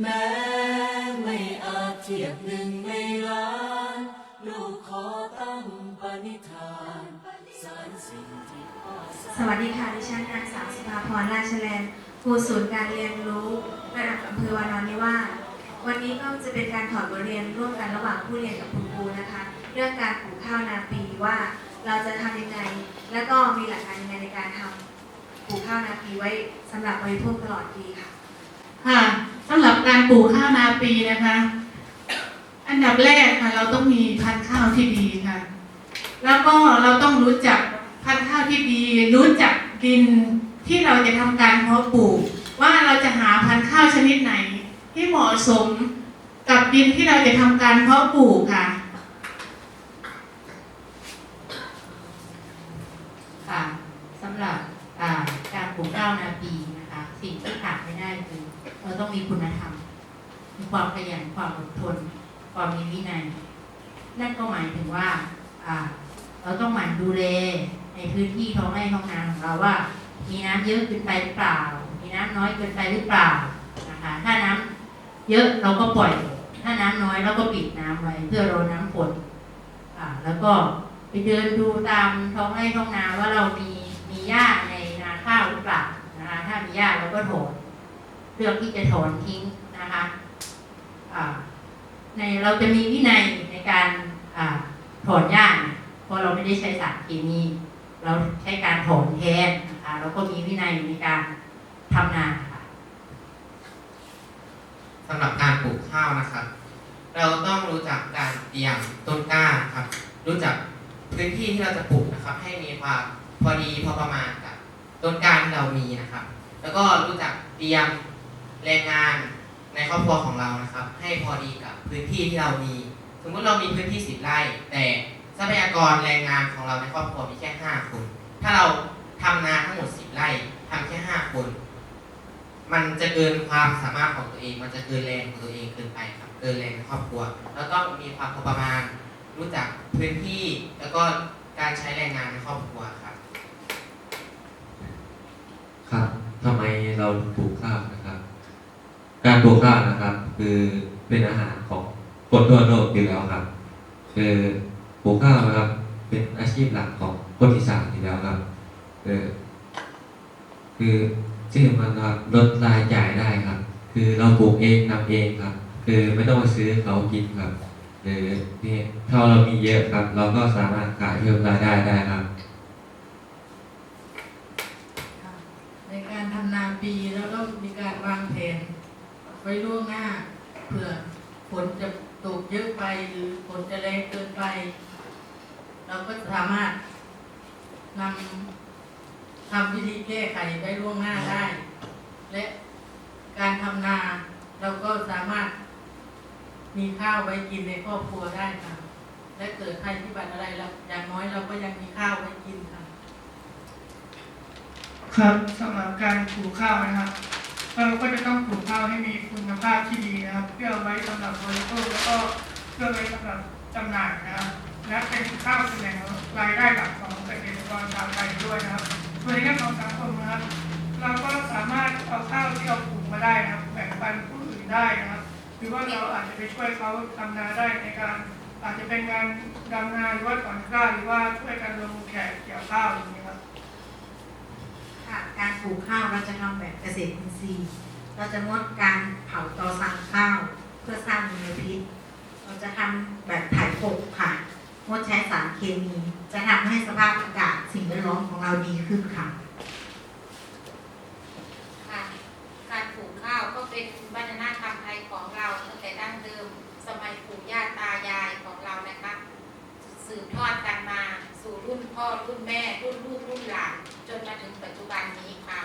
แม้ไม่อาจเทียบหนึ่งในล้าน ลูกขอตั้งปณิธานสารสิ่งที่พ่อสร้าง สวัสดีค่ะ ดิฉันนางสาวสุภาพรราชแลนครูศูนย์การเรียนรู้ระดับอำเภอวานอนนิวาสวันนี้ก็จะเป็นการถอดบทเรียนร่วมกันระหว่างผู้เรียนกับคุณครูนะคะ เรื่องการปลูกข้าวนาปีว่าเราจะทำยังไง แล้วก็มีหลักการยังไงในการทำปลูกข้าวนาปีไว้สำหรับบริโภคตลอดปีค่ะ ค่ะ สำหรับการปลูกข้าวนาปีนะคะ อันดับแรกค่ะ เราต้องมีพันธุ์ข้าวที่ดีค่ะ แล้วก็เราต้องรู้จักพันธุ์ข้าวที่ดี รู้จักดินที่เราจะทำการเพาะปลูก ว่าเราจะหาพันธุ์ข้าวชนิดไหน ที่เหมาะสมกับดินที่เราจะทำการเพาะปลูกค่ะสำหรับอ่าการปลูกข้าวนาปีนะคะ สิ่งที่ขาดไม่ได้คือเราต้องมีคุณธรรม มีความขยันความอดทน ความมีวินัย นั่นก็หมายถึงว่าเราต้องหมั่นดูแลในพื้นที่ท้องไร่ท้องนาของเราว่า มีน้ำเยอะเกินไปหรือเปล่า มีน้ำน้อยเกินไปหรือเปล่านะคะถ้าน้ำเยอะเราก็ปล่อย ถ้าน้ำน้อยเราก็ปิดน้ำไว้เพื่อรอน้ำฝนแล้วก็ไปเดินดูตามท้องไร่ท้องนาว่าเรามีมีหญ้าในนาข้าวหรือเปล่านะคะถ้ามีหญ้าเราก็ถอนเลือกที่จะถอนทิ้งนะคะในเราจะมีวินัยในการ ถอนหญ้าเนี่ยเพราะเราไม่ได้ใช้สารเคมี เราใช้การถอนแทนนะคะแล้วก็มีวินัยในการทำนาค่ะสำหรับการปลูกข้าวนะครับ เราต้องรู้จักการเตรียมต้นกล้าครับ รู้จักพื้นที่ที่เราจะปลูกนะครับ ให้มีความพอดีพอประมาณกับต้นกล้าที่เรามีนะครับ แล้วก็รู้จักเตรียมแรงงานในครอบครัวของเรานะครับ ให้พอดีกับพื้นที่ที่เรามี มมติเรามีพื้นที่สิบไร่ แต่ทรัพยากรแรงงานของเราในครอบครัวมีแค่ห้าคน ถ้าเราทำนาทั้งหมดสิบไร่ทำแค่ห้าคน มันจะเกินความสามารถของตัวเอง มันจะเกินแรงของตัวเองเกินไปครับ เกินแรงในครอบครัวเราต้องมีความพอประมาณ รู้จักพื้นที่ แล้วก็การใช้แรงงานในครอบครัวครับ ครับทำไมเราปลูกข้าวนะครับ การปลูกข้าวนะครับ คือเป็นอาหารของ คนทั่วโลกอยู่แล้วครับ คือปลูกข้าวนะครับ เป็นอาชีพหลักของคนอีสานอยู่แล้วครับคือคือชื่อมันครับลดรายจ่ายได้ครับ คือเราปลูกเองนำเองครับ คือไม่ต้องมาซื้อเขากินครับหรือนี่ถ้าเรามีเยอะครับ เราก็สามารถขายเพิ่มรายได้ได้ครับในการทำนาปีแล้วก็มีการวางแผนไว้ล่วงหน้าเผื่อฝนจะ เยอะไปหรือฝนจะแรงเกินไป เราก็สามารถนำทำวิธีแก้ไขไว้ล่วงหน้าได้ และการทำนาเราก็สามารถมีข้าวไว้กินในครอบครัวได้ค่ะ และเกิดภัยพิบัติอะไรแล้วอย่างน้อยเราก็ยังมีข้าวไว้กินค่ะ ครับสำหรับการปลูกข้าวนะครับ เราก็จะต้องปลูกข้าวให้มีคุณภาพที่ดีนะครับ เพื่อไว้สำหรับบริโภคแล้วก็เพื่อไว้สำหรับจำหน่ายนะครับและเป็นข้าวเป็นแหล่งรายได้หลักของเกษตรกรชาวไทยด้วยนะครับส่วนในเรื่องของสังคมนะครับ เราก็สามารถเอาข้าวที่เราปลูกมาได้นะครับแบ่งปันผู้อื่นได้นะครับหรือว่าเราอาจจะไปช่วยเขาทำนาได้ในการ อาจจะเป็นงานดำนาหรือว่าถอนข้าหรือว่าช่วยกันลงแขกเกี่ยวข้าวอย่างนี้ครับ ลูกข้าวเราจะทำแบบเกษตรอินทรีย์ เราจะงดการเผาตอสั่งข้าว เพื่อสร้างมลพิษ เราจะทำแบบถ่ายกค่ะ งดใช้สารเคมี จะทำให้สภาพอากาศสิ่งแวดล้อมของเราดีขึ้นค่ะค่ะการปลูกข้าวก็เป็นวัฒนธรรมไทยของเราตั้งแต่ดั้งเดิม สมัยปู่ย่าตายายของเรานะคะ สืบทอดกันมา สู่รุ่นพ่อรุ่นแม่ รุ่นลูกรุ่นหลานจนมาถึงปัจจุบันนี้ค่ะ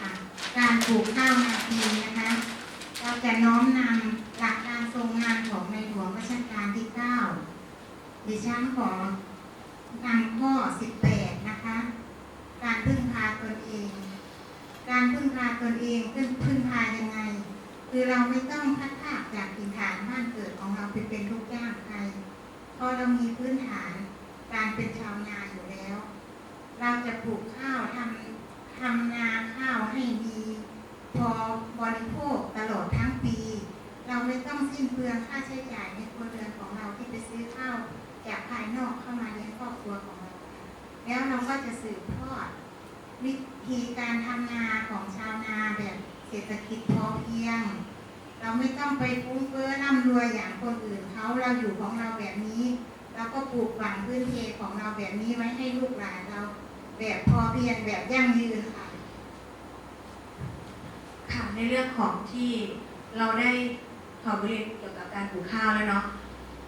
ค่ะการปลูกข้าวนาปีนะคะเราจะน้อมนำหลักการทรงงานของในหลวงรัชกาลที่ 9 ดิฉันขอนำข้อ 18 นะคะ การพึ่งพาตนเอง การพึ่งพาตนเองพึ่งพึ่งพายังไง คือเราไม่ต้องพัดภาคจากถิ่นฐานบ้านเกิดของเราไปเป็นทุกข์ยากใครพอเรามีพื้นฐานการเป็นชาวนาอยู่แล้ว เราจะปลูกข้าวทำทำนาข้าวให้ดีพอบริโภคตลอดทั้งปี เราไม่ต้องสิ้นเปลืองค่าใช้จ่ายในครัวเรือนของเราที่ไปซื้อข้าวจากภายนอกเข้ามาเลี้ยงครอบครัวของเรา แล้วเราก็จะสืบทอดวิธีการทำนาของชาวนาแบบเศรษฐกิจพอ เราไม่ต้องไปฟุ้งเฟ้อร่ำรวยอย่างคนอื่นเขาเราอยู่ของเราแบบนี้เราก็ปลูกฝังพื้นเพของเราแบบนี้ไว้ให้ลูกหลานเรา แบบพอเพียงแบบยั่งยืนค่ะค่ะในเรื่องของที่เราได้ถอดบทเรียนเกี่ยวกับการปลูกข้าวแล้วเนาะ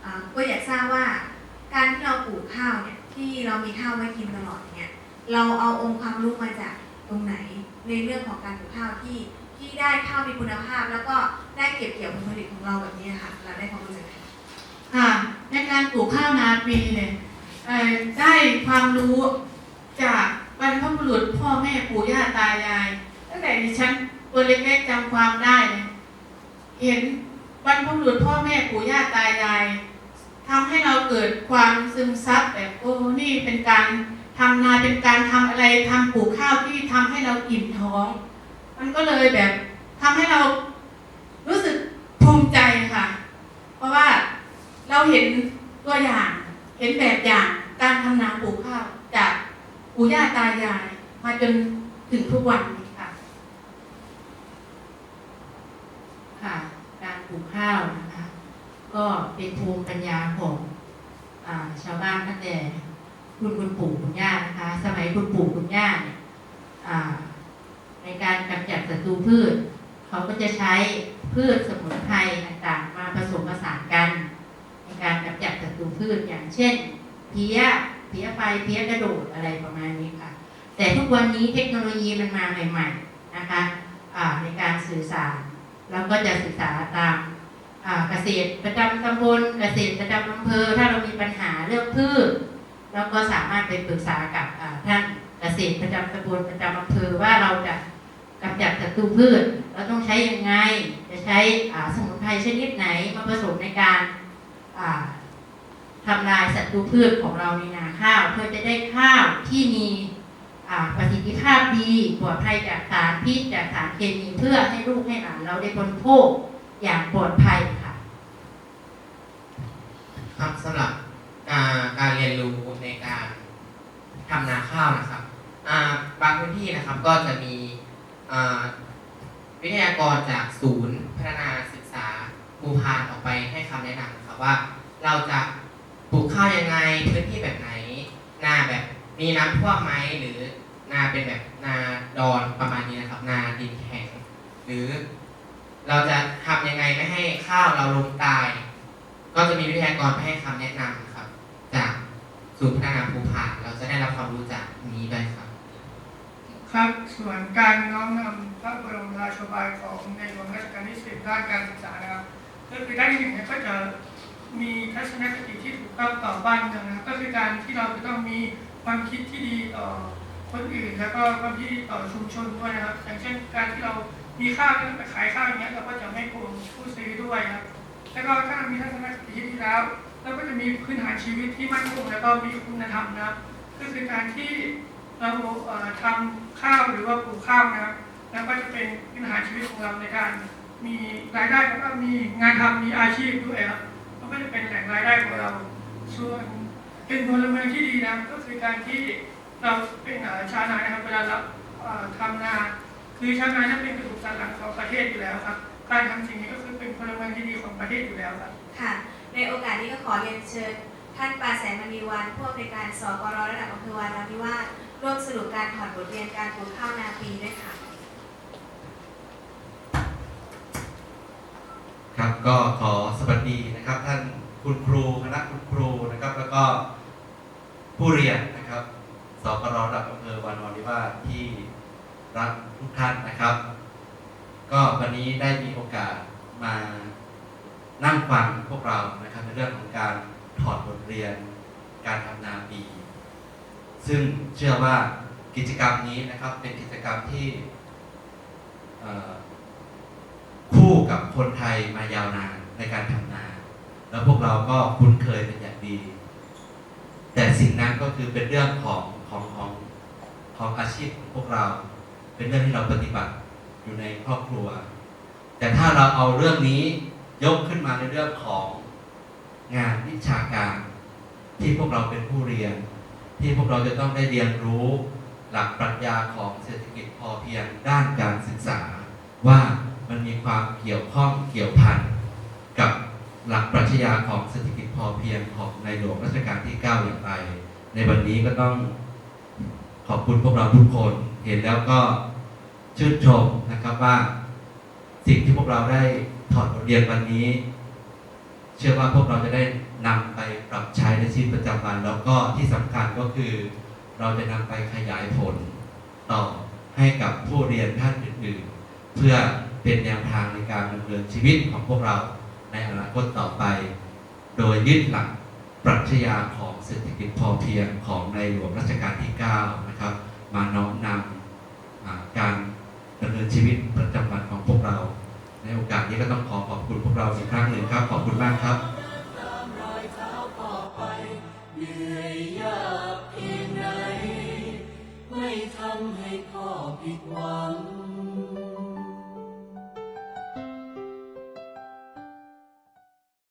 อ่าก็อยากทราบว่าการที่เราปลูกข้าวเนี่ยที่เรามีข้าวไว้กินตลอดเนี่ยเราเอาองค์ความรู้มาจากตรงไหนในเรื่องของการปลูกข้าวที่ ที่ได้ข้าวมีคุณภาพ แล้วก็ได้เก็บเกี่ยวผลผลิตของเราแบบนี้ค่ะ เราได้ความรู้จากไหนค่ะ ในการปลูกข้าวนาปีเนี่ยได้ความรู้จากบรรพบุรุษพ่อแม่ปู่ย่าตายาย ตั้งแต่ดิฉันตัวเล็กๆจำความได้เนี่ยเห็นบรรพบุรุษพ่อแม่ปู่ย่าตายายทำให้เราเกิดความซึมซับแบบโอ้นี่เป็นการทำนาเป็นการทำอะไรทำปลูกข้าวที่ทำให้เราอิ่มท้อง มันก็เลยแบบทำให้เรารู้สึกภูมิใจค่ะ เพราะว่าเราเห็นตัวอย่างเห็นแบบอย่างการทำนาปลูกข้าวจากปู่ย่าตายาย มาจนถึงทุกวันนี้ค่ะ ค่ะ การปลูกข้าวนะคะ ก็เป็นภูมิปัญญาของอชาวบ้านตั้งแต่คุณคุณปู่คุณย่านะคะ สมัยคุณปู่คุณย่าเนี่ยอ่าในการกำจัด ศัตรูพืช เขาก็จะใช้พืชสมุนไพรต่างๆ มาผสมผสานกัน ในการกำจัดศัตรูพืชอย่างเช่น เพี้ยเพี้ยไฟเพี้ยกระโดดอะไรประมาณนี้ค่ะ แต่ทุกวันนี้เทคโนโลยีมันมาใหม่ๆนะคะในการสื่อสารเราก็จะศึกษาตามเกษตรประจำตำบลเกษตรประจำอำเภอ ถ้าเรามีปัญหาเรื่องพืชเราก็สามารถไปปรึกษากับท่านเกษตรประจำตำบลประจำอำเภอว่าเราจะ กำจัดศัตรูพืช เราต้องใช้ยังไง จะใช้สมุนไพรชนิดไหนมาผสมในการอ่าทำลายศัตรูพืชของเราในนาข้าว เพื่อจะได้ข้าวที่มีประสิทธิภาพดีปลอดภัยจากสารพิษจากสารเคมีเพื่อให้ลูกให้หลานเราได้บริโภคอย่างปลอดภัยค่ะครับสำหรับการเรียนรู้ในการทำนาข้าวนะครับบางพื้นที่นะครับก็จะมี วิทยากรจากศูนย์พัฒนาศึกษาภูพานออกไปให้คำแนะนำนะครับว่า เราจะปลูกข้าวยังไงพื้นที่แบบไหนนาแบบมีน้ำท่วมไหมหรือนาเป็นแบบนาดอนประมาณนี้นะครับ นาดินแข็ง หรือเราจะทำยังไงไม่ให้ข้าวเราลงตาย ก็จะมีวิทยากรไปให้คำแนะนำครับ จากศูนย์พัฒนาภูผานเราจะได้รับความรู้จากนี้ด้วยครับ ครับส่วนการน้อมนำพระบรมราชบายของในหลวงรัชกาลที่สิบด้านการศึกษานะครับก็คือด้านที่หนึ่งเนี่ยก็จะมีทัศนคติที่ถูกต้องต่อบ้านเมืองนะครับก็คือการที่เราจะต้องมีความคิดที่ดีต่อคนอื่น แล้วก็ความคิดดีต่อชุมชนด้วยนะครับ อย่างเช่นการที่เรามีข้าวที่เราไปขายข้าวอย่างเงี้ยเราก็จะไม่โกงผู้ซื้อด้วยครับแล้วก็ถ้าเรามีทัศนคติที่ดีแล้วเราก็จะมีพื้นฐานชีวิตที่มั่นคงแล้วก็มีคุณธรรมนะครับก็คือการที่ เราทำข้าวหรือว่าปลูกข้าวนะครับแล้วก็จะเป็นพื้นฐานชีวิตของเราในการมีรายได้แล้วก็มีงานทำมีอาชีพด้วยครับมันก็จะเป็นแหล่งรายได้ของเรา ส่วนเป็นพลเมืองที่ดีนะก็คือการที่เราเป็นชาวนานะครับเวลาเราทำนาคือชาวนาจะเป็นกระดูกสันหลังของประเทศอยู่แล้วครับ การทำสิ่งนี้ก็คือเป็นพลเมืองที่ดีของประเทศอยู่แล้วครับค่ะ ในโอกาสนี้ก็ขอเรียนเชิญท่านปาแสนมณีวันผู้อำนวยการสกรระดับอำเภอวาราธิวาส ร่วมสรุปการถอดบทเรียนการปลูกข้าวนาปีด้วยค่ะ ครับก็ขอสวัสดีนะครับ ท่านคุณครูคณะคุณครูนะครับ แล้วก็ผู้เรียนนะครับสกรระดับอำเภอวานอนนิวาสที่รักทุกท่านนะครับ ก็วันนี้ได้มีโอกาสมานั่งฟังพวกเรานะครับในเรื่องของการถอดบทเรียนการทำนาปี ซึ่งเชื่อว่ากิจกรรมนี้นะครับเป็นกิจกรรมที่คู่กับคนไทยมายาวนานในการทำนา แล้วพวกเราก็คุ้นเคยเป็นอย่างดี แต่สิ่งนั้นก็คือเป็นเรื่องของของของของอาชีพของพวกเรา เป็นเรื่องที่เราปฏิบัติอยู่ในครอบครัว แต่ถ้าเราเอาเรื่องนี้ยกขึ้นมาในเรื่องของงานวิชาการที่พวกเราเป็นผู้เรียน ที่พวกเราจะต้องได้เรียนรู้หลักปรัชญาของเศรษฐกิจพอเพียงด้านการศึกษา ว่ามันมีความเกี่ยวข้องเกี่ยวพันกับหลักปรัชญาของเศรษฐกิจพอเพียงของในหลวงรัชกาลที่ 9 อย่างไร ในวันนี้ก็ต้องขอบคุณพวกเราทุกคนเห็นแล้วก็ชื่นชมนะครับว่า สิ่งที่พวกเราได้ถอดบทเรียนวันนี้ เชื่อว่าพวกเราจะได้ นำไปปรับใช้ในชีวิตประจำวัน แล้วก็ที่สำคัญก็คือ เราจะนำไปขยายผลต่อให้กับผู้เรียนท่านอื่นๆ เพื่อเป็นแนวทางในการดำเนินชีวิตของพวกเราในอนาคตต่อไป โดยยึดหลักปรัชญาของเศรษฐกิจพอเพียงของในหลวงรัชกาลที่ 9 นะครับ มาน้อมนำการดำเนินชีวิตประจำวันของพวกเรา ในโอกาสนี้ก็ต้องขอขอบคุณพวกเราอีกครั้งหนึ่งครับ ขอบคุณมากครับ